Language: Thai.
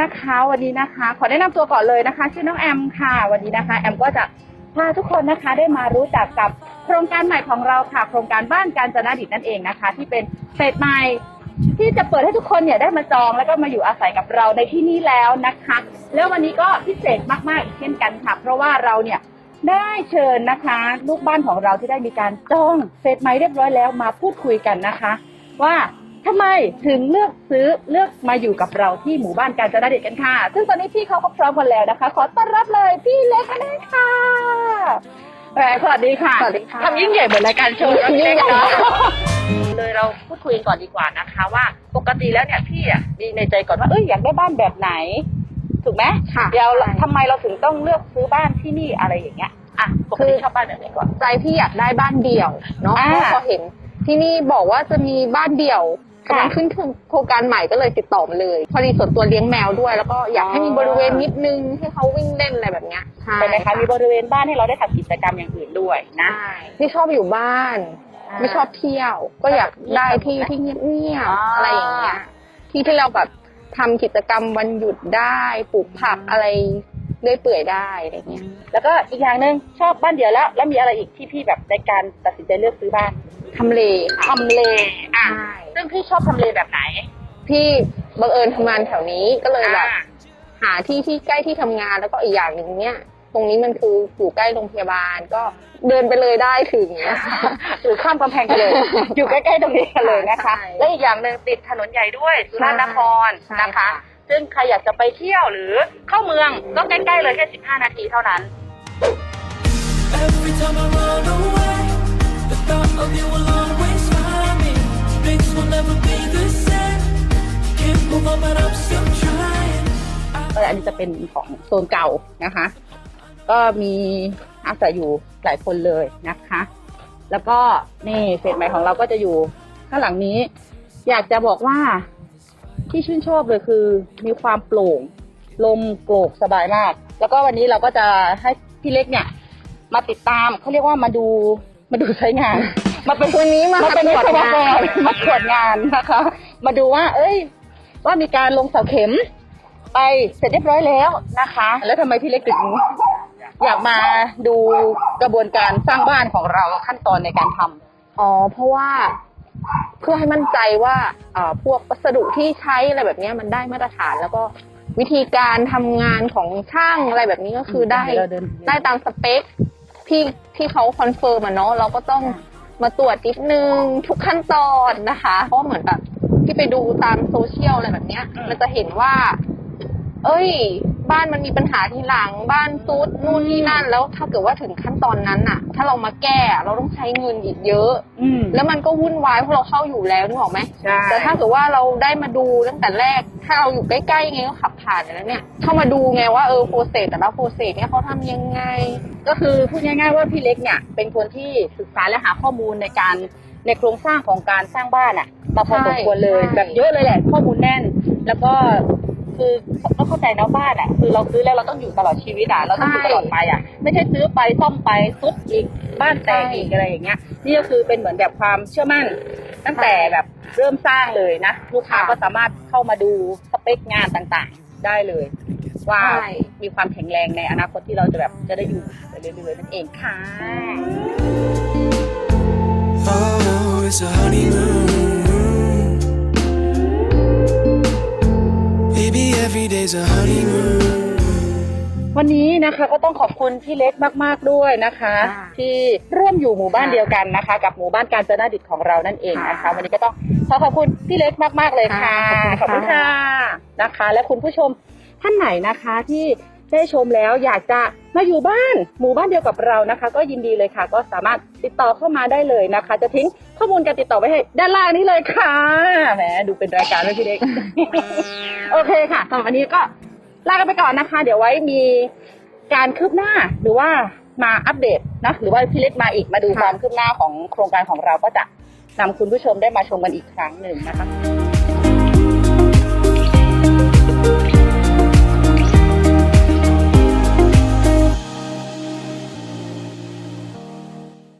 นะคะ วันนี้นะคะ ขอแนะนำตัวก่อนเลยนะคะ ชื่อน้องแอมค่ะ วันนี้นะคะ แอมก็จะพาทุกคนนะคะได้มารู้จักกับโครงการใหม่ของเราค่ะ โครงการบ้านการจนาดิตนั่นเองนะคะ ที่เป็นเฟสใหม่ที่จะเปิดให้ทุกคนเนี่ยได้มาจองแล้วก็มาอยู่อาศัยกับเราในที่นี้แล้วนะคะ แล้ววันนี้ก็พิเศษมากๆอีกเช่นกันค่ะ เพราะว่าเราเนี่ยได้เชิญนะคะ ลูกบ้านของเราที่ได้มีการจองเฟสใหม่เรียบร้อยแล้วมาพูดคุยกันนะคะ ว่า ทำไมถึงเลือกซื้อเลือกมาอยู่กับเราที่หมู่บ้านการจนาเดชกันค่ะ ซึ่งตอนนี้พี่เขาก็พร้อมกันแล้วนะคะ ขอต้อนรับเลยพี่เล็กนั่นเองค่ะแหมสวัสดีค่ะสวัสดีค่ะทำยิ่งใหญ่เหมือนรายการโชว์นะพี่เล็กเนาะเลยเราพูดคุยกันก่อนดีกว่านะคะว่าปกติแล้วเนี่ยพี่อะมีในใจก่อนว่าเอ้ยอยากได้บ้านแบบไหน ถูกไหมค่ะเดี๋ยวใช่ทำไมเราถึงต้องเลือกซื้อบ้านที่นี่อะไรอย่างเงี้ยอะปกติชอบบ้านแบบไหนก่อนใจพี่อยากได้บ้านเดี่ยวเนาะอ่าเพราะพอเห็นที่นี่บอกว่าจะมีบ้านเดี่ยวค่ะ กำลังขึ้นโครงการใหม่ก็เลยติดต่อมาเลย พอดีส่วนตัวเลี้ยงแมวด้วย แล้วก็อยากให้มีบริเวณนิดนึงให้เขาวิ่งเล่นอะไรแบบเนี้ยใช่ใช่ไหมคะมีบริเวณบ้านให้เราได้ทำกิจกรรมอย่างอื่นด้วยนะใช่พี่ชอบอยู่บ้านอ่าไม่ชอบเที่ยว ก็อยากได้ที่ที่เงียบอ๋ออๆอะไรอย่างเงี้ยที่ที่เราแบบทำกิจกรรมวันหยุดได้ปลูกผักอะไรเรื่อยเปื่อยได้อะไรเงี้ยแล้วก็อีกอย่างหนึ่งชอบบ้านเดี่ยวแล้ว แล้วมีอะไรอีกที่พี่แบบในการตัดสินใจเลือกซื้อบ้าน ทำเลค่ะทำเลอะใช่ซึ่งพี่ชอบทำเลแบบไหน พี่บังเอิญทำงานแถวนี้ก็เลยแบบอ่าหาที่ที่ใกล้ที่ทำงานแล้วก็อีกอย่างหนึ่งเนี่ย ตรงนี้มันคืออยู่ใกล้โรงพยาบาลก็เดินไปเลยได้ถึงนะคะหรือข้ามกำแพงกันเลย อยู่ใกล้ๆตรงนี้กันเลยนะคะ ใช่และอีกอย่างหนึ่งติดถนนใหญ่ด้วยสุราษฎร์นครใช่นะคะค่ะซึ่งใครอยากจะไปเที่ยวหรือเข้าเมืองก็ใกล้ๆเลยแค่ 15 นาทีเท่านั้น Every time I run Can't move on, but I'm still trying. เอออันนี้จะเป็นของโซนเก่านะคะ ก็มีอาศัยอยู่หลายคนเลยนะคะ แล้วก็นี่เฟสใหม่ของเราก็จะอยู่ข้างหลังนี้ อยากจะบอกว่าที่ชื่นชอบเลยคือ มีความโปร่ง ลมโกรกสบายมาก แล้วก็วันนี้เราก็จะให้พี่เล็กเนี่ย มาติดตามเขาเรียกว่ามาดูมาดูใช้งาน มาเป็นวันนี้มามาเป็นตรวิวจศวงากนรมาตรวจงานนะคะ มาดูว่า เอ้ย ว่ามีการลงเสาเข็มไปเสร็จเรียบร้อยแล้วนะคะ แล้วทำไมพี่เล็กถึงอยากมาดูกระบวนการสร้างบ้านของเราขั้นตอนในการทำอ๋อ เพราะว่าเพื่อให้มั่นใจว่าเอ่อพวกวัสดุที่ใช้อะไรแบบเนี้ยมันได้มาตรฐานแล้วก็วิธีการทำงานของช่างอะไรแบบนี้ก็คือได้เดี๋ยวเราเดินได้ตามสเปคที่ที่เขาคอนเฟิร์มอะเนาะเราก็ต้องมาตรวจนิดนึงทุกขั้นตอนนะคะ เพราะเหมือนแบบ ที่ไปดูตามโซเชียลอะไรแบบเนี้ยอืมมันจะเห็นว่า เอ้ย บ้านมันมีปัญหาทีหลัง บ้านซุดนู่นนี่นั่น แล้วถ้าเกิดว่าถึงขั้นตอนนั้นอะถ้าเรามาแก้เราต้องใช้เงินอีกเยอะ อืม แล้วมันก็วุ่นวายเพราะเราเข้าอยู่แล้วนึกออกไหม ใช่แต่ถ้าเกิดว่าเราได้มาดูตั้งแต่แรก ถ้าเราอยู่ใกล้ๆไงก็ขับผ่านอยู่แล้วเนี่ย เข้ามาดูไงว่าเออโปรเซสแต่ละโปรเซสเนี่ยเขาทำยังไง ก็คือพูดง่ายๆว่าพี่เล็กเนี่ย เป็นคนที่ศึกษาและหาข้อมูลในการ ในโครงสร้างของการสร้างบ้านอะมาพอสมควรเลยใช่แบบเยอะเลยแหละ ข้อมูลแน่น แล้วก็คือก็เข้าใจนะบ้านอะคือเราซื้อแล้วเราต้องอยู่ตลอดชีวิตอะเราต้องอยู่ตลอดไปอะไม่ใช่ซื้อไปซ่อมไปซุดอีกบ้านแตกอีกอะไรอย่างเงี้ย นี่ก็คือเป็นเหมือนแบบความเชื่อมั่น ตั้งแต่แบบเริ่มสร้างเลยนะลูกค้าก็สามารถเข้ามาดูสเปคงานต่างๆ ได้เลย ว่าใช่มีความแข็งแรงในอนาคตที่เราจะแบบจะได้อยู่ไปเรื่อยๆนั่นเองค่ะ Oh, it's a honeymoon. Baby, every day's a honeymoon. วันนี้นะคะก็ต้องขอบคุณพี่เล็กมาก ๆ ด้วยนะคะ ค่ะที่ร่วมอยู่หมู่บ้านค่ะเดียวกันนะคะ กับหมู่บ้านการจนาดิตของเรานั่นเองนะคะ ค่ะวันนี้ก็ต้องขอขอบคุณพี่เล็กมาก ๆ เลยค่ะค่ะขขออบบคุคุณณค่ะ ค่ะนะคะ และคุณผู้ชมท่านไหนนะคะที่ ได้ชมแล้วอยากจะมาอยู่บ้านหมู่บ้านเดียวกับเรานะคะ ก็ยินดีเลยค่ะ ก็สามารถติดต่อเข้ามาได้เลยนะคะ จะทิ้งข้อมูลการติดต่อไว้ให้ด้านล่างนี้เลยค่ะแหมดูเป็นรายการเลยพี่เล็ก โอเคค่ะสำหรับวันนี้ก็ลากันไปก่อนนะคะ เดี๋ยวไว้มีการคืบหน้าหรือว่ามาอัปเดตนะหรือว่าพี่เล็กมาอีกมาดูค่ะความคืบหน้าของโครงการของเราก็จะนำคุณผู้ชมได้มาชมกันอีกครั้งหนึ่งนะคะ